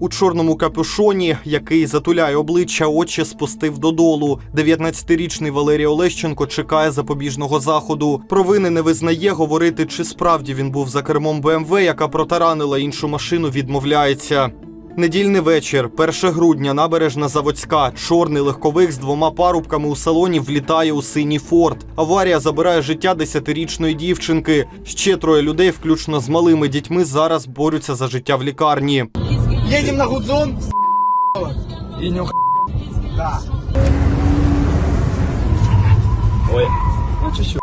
У чорному капюшоні, який затуляє обличчя, очі спустив додолу. 19-річний Валерій Олещенко чекає запобіжного заходу. Провини не визнає говорити, чи справді він був за кермом БМВ, яка протаранила іншу машину, відмовляється. Недільний вечір, 1 грудня, набережна Заводська. Чорний легковик з двома парубками у салоні влітає у синій форт. Аварія забирає життя десятирічної дівчинки. Ще троє людей, включно з малими дітьми, зараз борються за життя в лікарні. Едем на Гудзон. И не Да. Ой. Ну, чуть-чуть.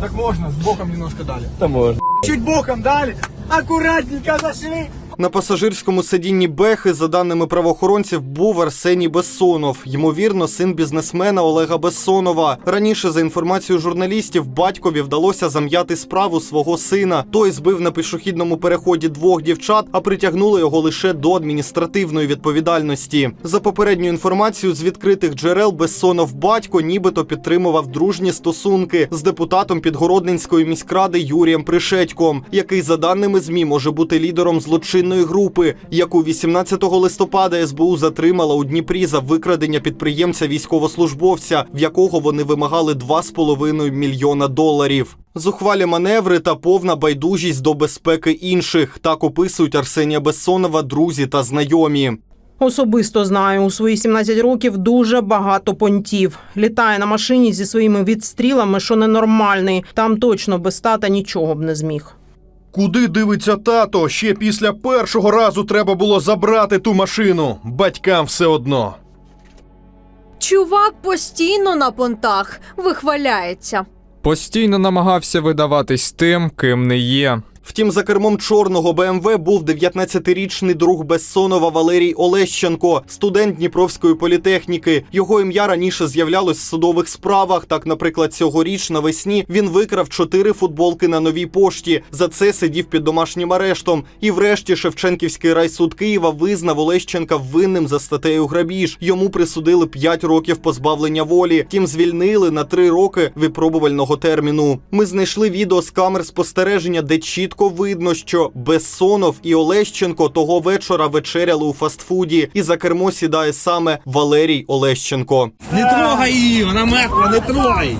Так можно, с боком немножко дали. Да можно. Чуть боком дали. Аккуратненько зашли. На пасажирському сидінні Бехи, за даними правоохоронців, був Арсеній Бессонов, ймовірно, син бізнесмена Олега Бессонова. Раніше, за інформацією журналістів, батькові вдалося зам'яти справу свого сина. Той збив на пішохідному переході двох дівчат, а притягнули його лише до адміністративної відповідальності. За попередньою інформацією з відкритих джерел Бессонов батько нібито підтримував дружні стосунки з депутатом Підгородненської міськради Юрієм Пришедьком, який, за даними ЗМІ, може бути лідером злочинної групи, яку 18 листопада СБУ затримала у Дніпрі за викрадення підприємця військовослужбовця, в якого вони вимагали 2,5 мільйона доларів. Зухвалі маневри та повна байдужість до безпеки інших. Так описують Арсенія Бессонова друзі та знайомі. Особисто знаю, у свої 17 років дуже багато понтів. Літає на машині зі своїми відстрілами, що ненормальний. Там точно без тата нічого б не зміг. Куди дивиться тато? Ще після першого разу треба було забрати ту машину. Батькам все одно. Чувак постійно на понтах вихваляється. Постійно намагався видаватись тим, ким не є. Втім, за кермом чорного БМВ був 19-річний друг Бессонова Валерій Олещенко, студент Дніпровської політехніки. Його ім'я раніше з'являлось в судових справах. Так, наприклад, цьогоріч навесні він викрав чотири футболки на новій пошті. За це сидів під домашнім арештом. І врешті Шевченківський райсуд Києва визнав Олещенка винним за статтею грабіж. Йому присудили 5 років позбавлення волі. Тім звільнили на 3 роки випробувального терміну. Ми знайшли відео з камер спостереження, де чітко видно, що Бессонов і Олещенко того вечора вечеряли у фастфуді, і за кермо сідає саме Валерій Олещенко. Не трогай її, вона мертва, не трогай.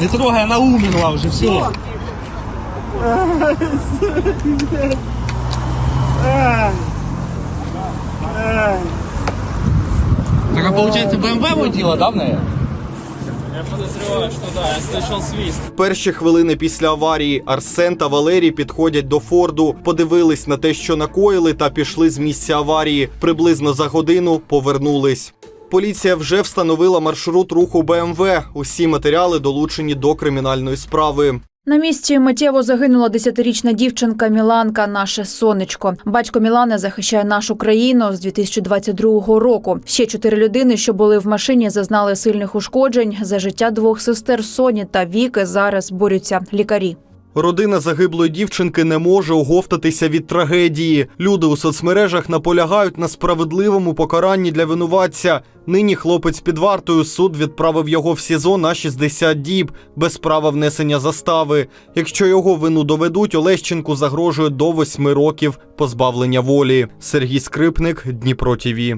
Не трогай, вона умерла вже, все. Так, а получается, БМВ водила, да, в неї? Перші хвилини після аварії Арсен та Валерій підходять до Форду, подивились на те, що накоїли, та пішли з місця аварії. Приблизно за годину повернулись. Поліція вже встановила маршрут руху БМВ. Усі матеріали долучені до кримінальної справи. На місці миттєво загинула десятирічна дівчинка Міланка, наше сонечко. Батько Мілани захищає нашу країну з 2022 року. Ще чотири людини, що були в машині, зазнали сильних ушкоджень. За життя двох сестер Соні та Віки зараз борються лікарі. Родина загиблої дівчинки не може оговтатися від трагедії. Люди у соцмережах наполягають на справедливому покаранні для винуватця. Нині хлопець під вартою суд відправив його в СІЗО на 60 діб без права внесення застави. Якщо його вину доведуть, Олещенку загрожує до 8 років позбавлення волі. Сергій Скрипник, Дніпро ТІВІ.